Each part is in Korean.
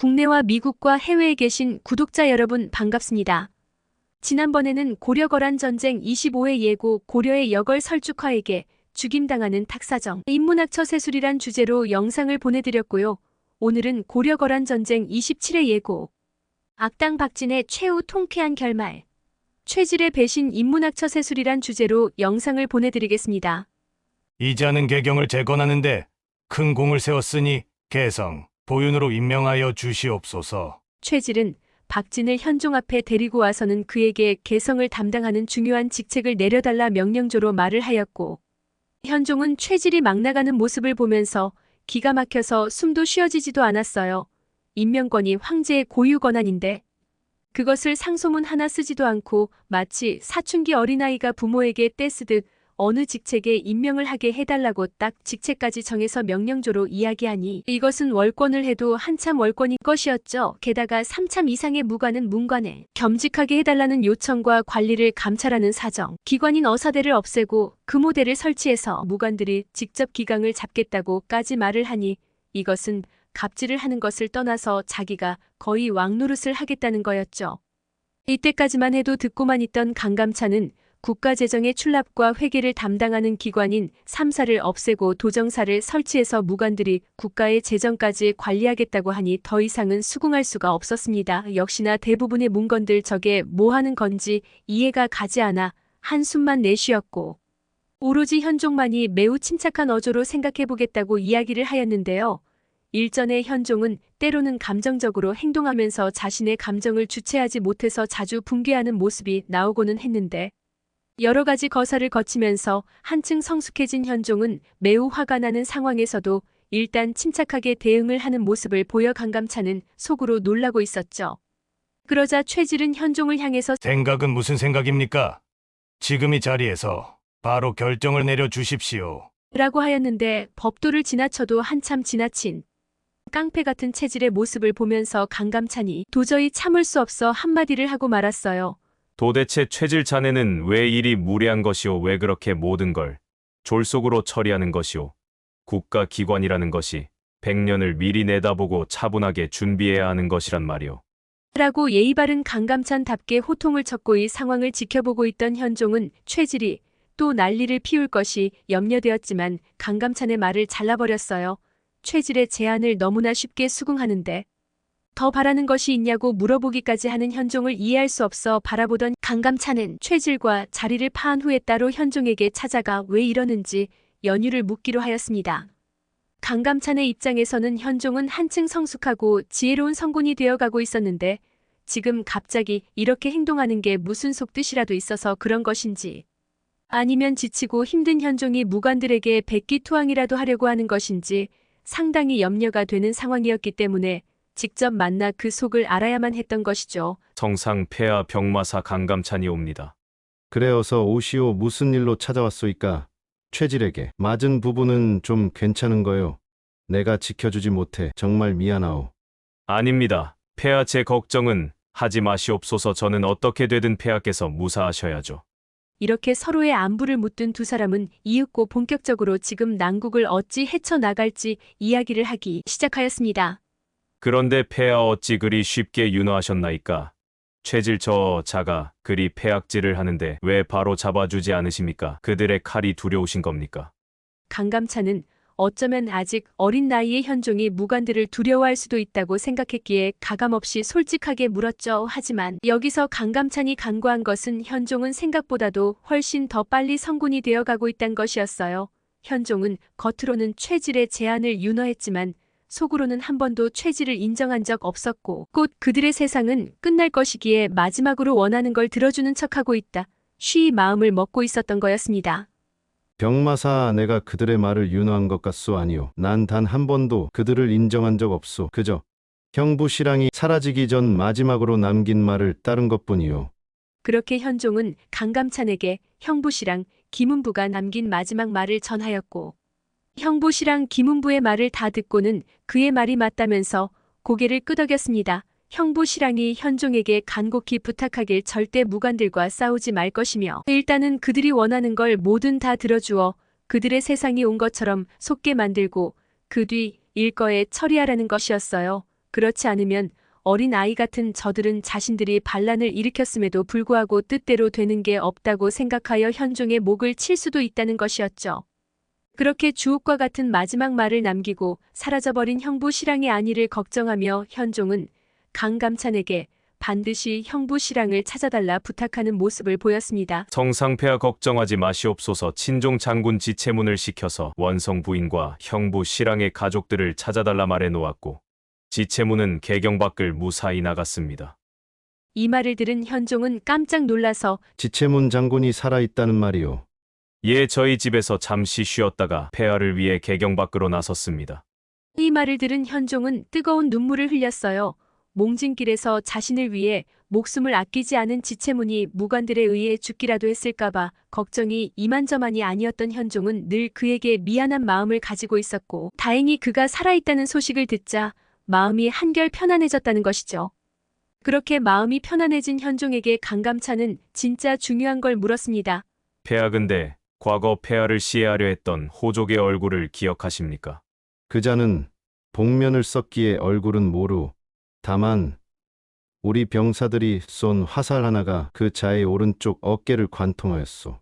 국내와 미국과 해외에 계신 구독자 여러분 반갑습니다. 지난번에는 고려거란 전쟁 25회 예고 고려의 여걸 설축화에게 죽임당하는 탁사정 인문학 처 세술이란 주제로 영상을 보내드렸고요. 오늘은 고려거란 전쟁 27회 예고 악당 박진의 최후 통쾌한 결말 최질의 배신 인문학 처 세술이란 주제로 영상을 보내드리겠습니다. 이자는 개경을 재건하는데 큰 공을 세웠으니 개성, 보윤으로 임명하여 주시옵소서. 최질은 박진을 현종 앞에 데리고 와서는 그에게 개성을 담당하는 중요한 직책을 내려달라 명령조로 말을 하였고 현종은 최질이 막 나가는 모습을 보면서 기가 막혀서 숨도 쉬어지지도 않았어요. 임명권이 황제의 고유 권한인데 그것을 상소문 하나 쓰지도 않고 마치 사춘기 어린아이가 부모에게 떼쓰듯 어느 직책에 임명을 하게 해달라고 딱 직책까지 정해서 명령조로 이야기하니 이것은 월권을 해도 한참 월권인 것이었죠. 게다가 3참 이상의 무관은 문관에 겸직하게 해달라는 요청과 관리를 감찰하는 사정, 기관인 어사대를 없애고 금호대를 설치해서 무관들이 직접 기강을 잡겠다고까지 말을 하니 이것은 갑질을 하는 것을 떠나서 자기가 거의 왕노릇을 하겠다는 거였죠. 이때까지만 해도 듣고만 있던 강감찬은 국가재정의 출납과 회계를 담당하는 기관인 삼사를 없애고 도정사를 설치해서 무관들이 국가의 재정까지 관리하겠다고 하니 더 이상은 수긍할 수가 없었습니다. 역시나 대부분의 문건들 저게 뭐 하는 건지 이해가 가지 않아 한숨만 내쉬었고 오로지 현종만이 매우 침착한 어조로 생각해보겠다고 이야기를 하였는데요. 일전에 현종은 때로는 감정적으로 행동하면서 자신의 감정을 주체하지 못해서 자주 붕괴하는 모습이 나오고는 했는데 여러 가지 거사를 거치면서 한층 성숙해진 현종은 매우 화가 나는 상황에서도 일단 침착하게 대응을 하는 모습을 보여 강감차는 속으로 놀라고 있었죠. 그러자 최질은 현종을 향해서 생각은 무슨 생각입니까? 지금 이 자리에서 바로 결정을 내려 주십시오. 라고 하였는데 법도를 지나쳐도 한참 지나친 깡패 같은 체질의 모습을 보면서 강감찬이 도저히 참을 수 없어 한마디를 하고 말았어요. 도대체 최질 자네는 왜 일이 무례한 것이오? 왜 그렇게 모든 걸 졸속으로 처리하는 것이오? 국가기관이라는 것이 백년을 미리 내다보고 차분하게 준비해야 하는 것이란 말이오. 라고 예의 바른 강감찬답게 호통을 쳤고 이 상황을 지켜보고 있던 현종은 최질이 또 난리를 피울 것이 염려되었지만 강감찬의 말을 잘라버렸어요. 최질의 제안을 너무나 쉽게 수긍하는데 더 바라는 것이 있냐고 물어보기까지 하는 현종을 이해할 수 없어 바라보던 강감찬은 최질과 자리를 파한 후에 따로 현종에게 찾아가 왜 이러는지 연유를 묻기로 하였습니다. 강감찬의 입장에서는 현종은 한층 성숙하고 지혜로운 성군이 되어가고 있었는데 지금 갑자기 이렇게 행동하는 게 무슨 속뜻이라도 있어서 그런 것인지 아니면 지치고 힘든 현종이 무관들에게 백기투항이라도 하려고 하는 것인지 상당히 염려가 되는 상황이었기 때문에 직접 만나 그 속을 알아야만 했던 것이죠. 성상 폐하 병마사 강감찬이 옵니다. 그래 어서 오시오 무슨 일로 찾아왔소이까? 최질에게 맞은 부분은 좀 괜찮은 거요. 내가 지켜주지 못해 정말 미안하오. 아닙니다. 폐하 제 걱정은 하지 마시옵소서 저는 어떻게 되든 폐하께서 무사하셔야죠. 이렇게 서로의 안부를 묻던 두 사람은 이윽고 본격적으로 지금 난국을 어찌 헤쳐나갈지 이야기를 하기 시작하였습니다. 그런데 폐하 어찌 그리 쉽게 윤호하셨나이까? 최질 저 자가 그리 폐악질을 하는데 왜 바로 잡아주지 않으십니까? 그들의 칼이 두려우신 겁니까? 강감찬은 어쩌면 아직 어린 나이의 현종이 무관들을 두려워할 수도 있다고 생각했기에 가감없이 솔직하게 물었죠. 하지만 여기서 강감찬이 간과한 것은 현종은 생각보다도 훨씬 더 빨리 성군이 되어가고 있다는 것이었어요. 현종은 겉으로는 최질의 제안을 윤허했지만 속으로는 한 번도 최질을 인정한 적 없었고 곧 그들의 세상은 끝날 것이기에 마지막으로 원하는 걸 들어주는 척하고 있다. 쉬이 마음을 먹고 있었던 거였습니다. 병마사 내가 그들의 말을 윤호한 것 같소 아니오. 난 단 한 번도 그들을 인정한 적 없소. 그저 형부 신랑이 사라지기 전 마지막으로 남긴 말을 따른 것뿐이오. 그렇게 현종은 강감찬에게 형부씨랑 김은부가 남긴 마지막 말을 전하였고 형부씨랑 김은부의 말을 다 듣고는 그의 말이 맞다면서 고개를 끄덕였습니다. 형부씨랑이 현종에게 간곡히 부탁하길 절대 무관들과 싸우지 말 것이며 일단은 그들이 원하는 걸 뭐든 다 들어주어 그들의 세상이 온 것처럼 속게 만들고 그 뒤 일거에 처리하라는 것이었어요. 그렇지 않으면 어린 아이 같은 저들은 자신들이 반란을 일으켰음에도 불구하고 뜻대로 되는 게 없다고 생각하여 현종의 목을 칠 수도 있다는 것이었죠. 그렇게 주옥과 같은 마지막 말을 남기고 사라져버린 형부 실랑의 안위를 걱정하며 현종은 강감찬에게 반드시 형부 실랑을 찾아달라 부탁하는 모습을 보였습니다. 성상폐하 걱정하지 마시옵소서 친종 장군 지체문을 시켜서 원성 부인과 형부 실랑의 가족들을 찾아달라 말해 놓았고 지체문은 개경 밖을 무사히 나갔습니다. 이 말을 들은 현종은 깜짝 놀라서 지체문 장군이 살아있다는 말이오. 예 저희 집에서 잠시 쉬었다가 폐하를 위해 개경 밖으로 나섰습니다. 이 말을 들은 현종은 뜨거운 눈물을 흘렸어요. 몽진길에서 자신을 위해 목숨을 아끼지 않은 지체문이 무관들에 의해 죽기라도 했을까봐 걱정이 이만저만이 아니었던 현종은 늘 그에게 미안한 마음을 가지고 있었고 다행히 그가 살아있다는 소식을 듣자 마음이 한결 편안해졌다는 것이죠. 그렇게 마음이 편안해진 현종에게 강감찬은 진짜 중요한 걸 물었습니다. 폐하 근데 과거 폐하를 시해하려 했던 호족의 얼굴을 기억하십니까? 그자는 복면을 썼기에 얼굴은 모루. 다만 우리 병사들이 쏜 화살 하나가 그 자의 오른쪽 어깨를 관통하였소.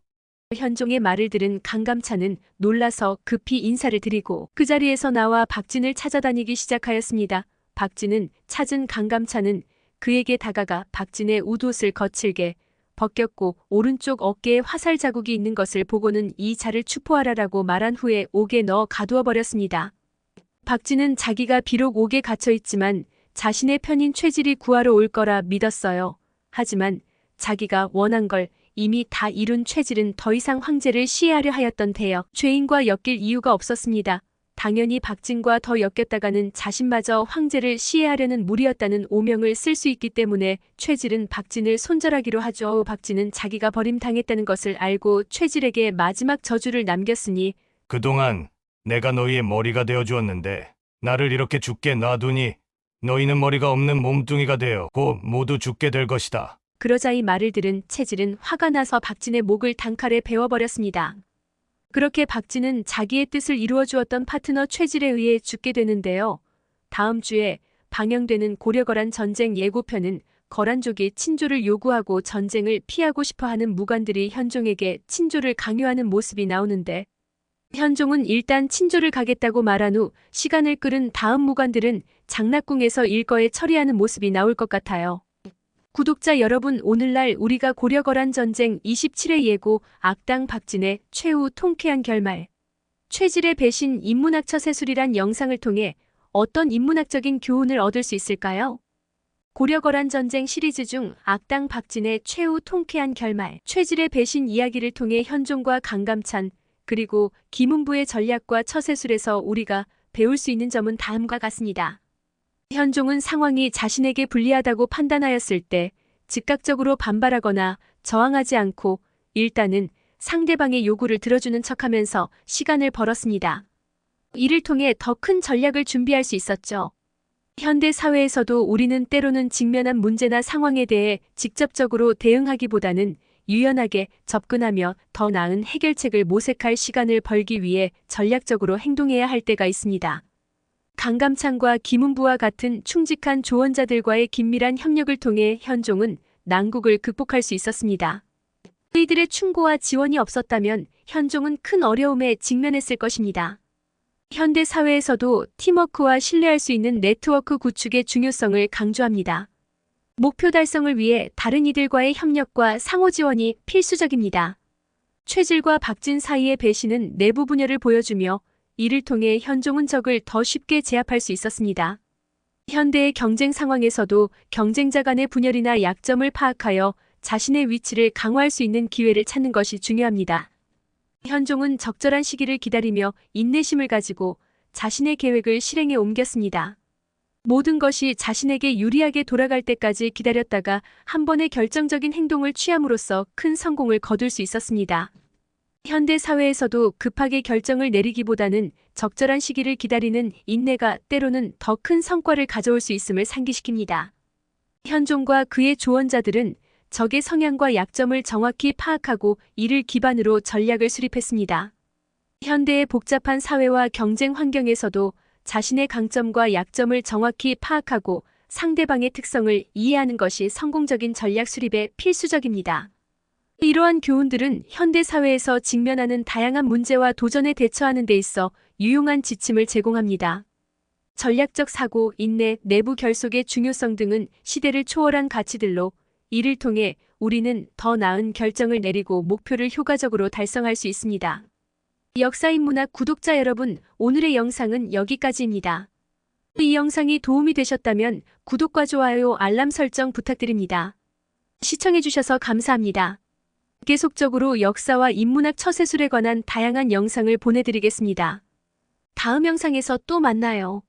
현종의 말을 들은 강감찬은 놀라서 급히 인사를 드리고 그 자리에서 나와 박진을 찾아다니기 시작하였습니다. 박진은 찾은 강감찬은 그에게 다가가 박진의 웃옷을 거칠게 벗겼고 오른쪽 어깨에 화살 자국이 있는 것을 보고는 이 자를 추포하라라고 말한 후에 옥에 넣어 가두어 버렸습니다. 박진은 자기가 비록 옥에 갇혀 있지만 자신의 편인 최질이 구하러 올 거라 믿었어요. 하지만 자기가 원한 걸 이미 다 이룬 최질은 더 이상 황제를 시해하려 하였던 데여 죄인과 엮일 이유가 없었습니다. 당연히 박진과 더 엮였다가는 자신마저 황제를 시해하려는 무리였다는 오명을 쓸 수 있기 때문에 최질은 박진을 손절하기로 하죠. 박진은 자기가 버림당했다는 것을 알고 최질에게 마지막 저주를 남겼으니 그동안 내가 너희의 머리가 되어 주었는데 나를 이렇게 죽게 놔두니 너희는 머리가 없는 몸뚱이가 되어 곧 모두 죽게 될 것이다. 그러자 이 말을 들은 체질은 화가 나서 박진의 목을 단칼에 베어버렸습니다. 그렇게 박진은 자기의 뜻을 이루어 주었던 파트너 최질에 의해 죽게 되는데요. 다음 주에 방영되는 고려거란 전쟁 예고편은 거란족이 친조를 요구하고 전쟁을 피하고 싶어 하는 무관들이 현종에게 친조를 강요하는 모습이 나오는데 현종은 일단 친조를 가겠다고 말한 후 시간을 끌은 다음 무관들은 장락궁에서 일거에 처리하는 모습이 나올 것 같아요. 구독자 여러분 오늘날 우리가 고려거란 전쟁 27회 예고 악당 박진의 최후 통쾌한 결말 최질의 배신 인문학처 세술이란 영상을 통해 어떤 인문학적인 교훈을 얻을 수 있을까요? 고려거란 전쟁 시리즈 중 악당 박진의 최후 통쾌한 결말 최질의 배신 이야기를 통해 현종과 강감찬 그리고 김은부의 전략과 처세술에서 우리가 배울 수 있는 점은 다음과 같습니다. 현종은 상황이 자신에게 불리하다고 판단하였을 때 즉각적으로 반발하거나 저항하지 않고 일단은 상대방의 요구를 들어주는 척하면서 시간을 벌었습니다. 이를 통해 더 큰 전략을 준비할 수 있었죠. 현대 사회에서도 우리는 때로는 직면한 문제나 상황에 대해 직접적으로 대응하기보다는 유연하게 접근하며 더 나은 해결책을 모색할 시간을 벌기 위해 전략적으로 행동해야 할 때가 있습니다. 강감찬과 김은부와 같은 충직한 조언자들과의 긴밀한 협력을 통해 현종은 난국을 극복할 수 있었습니다. 그이들의 충고와 지원이 없었다면 현종은 큰 어려움에 직면했을 것입니다. 현대 사회에서도 팀워크와 신뢰할 수 있는 네트워크 구축의 중요성을 강조합니다. 목표 달성을 위해 다른 이들과의 협력과 상호 지원이 필수적입니다. 최질과 박진 사이의 배신은 내부 분열을 보여주며 이를 통해 현종은 적을 더 쉽게 제압할 수 있었습니다. 현대의 경쟁 상황에서도 경쟁자 간의 분열이나 약점을 파악하여 자신의 위치를 강화할 수 있는 기회를 찾는 것이 중요합니다. 현종은 적절한 시기를 기다리며 인내심을 가지고 자신의 계획을 실행에 옮겼습니다. 모든 것이 자신에게 유리하게 돌아갈 때까지 기다렸다가 한 번의 결정적인 행동을 취함으로써 큰 성공을 거둘 수 있었습니다. 현대 사회에서도 급하게 결정을 내리기보다는 적절한 시기를 기다리는 인내가 때로는 더 큰 성과를 가져올 수 있음을 상기시킵니다. 현종과 그의 조언자들은 적의 성향과 약점을 정확히 파악하고 이를 기반으로 전략을 수립했습니다. 현대의 복잡한 사회와 경쟁 환경에서도 자신의 강점과 약점을 정확히 파악하고 상대방의 특성을 이해하는 것이 성공적인 전략 수립에 필수적입니다. 이러한 교훈들은 현대 사회에서 직면하는 다양한 문제와 도전에 대처하는 데 있어 유용한 지침을 제공합니다. 전략적 사고, 인내, 내부 결속의 중요성 등은 시대를 초월한 가치들로 이를 통해 우리는 더 나은 결정을 내리고 목표를 효과적으로 달성할 수 있습니다. 역사인 문학 구독자 여러분, 오늘의 영상은 여기까지입니다. 이 영상이 도움이 되셨다면 구독과 좋아요, 알람 설정 부탁드립니다. 시청해주셔서 감사합니다. 계속적으로 역사와 인문학 처세술에 관한 다양한 영상을 보내드리겠습니다. 다음 영상에서 또 만나요.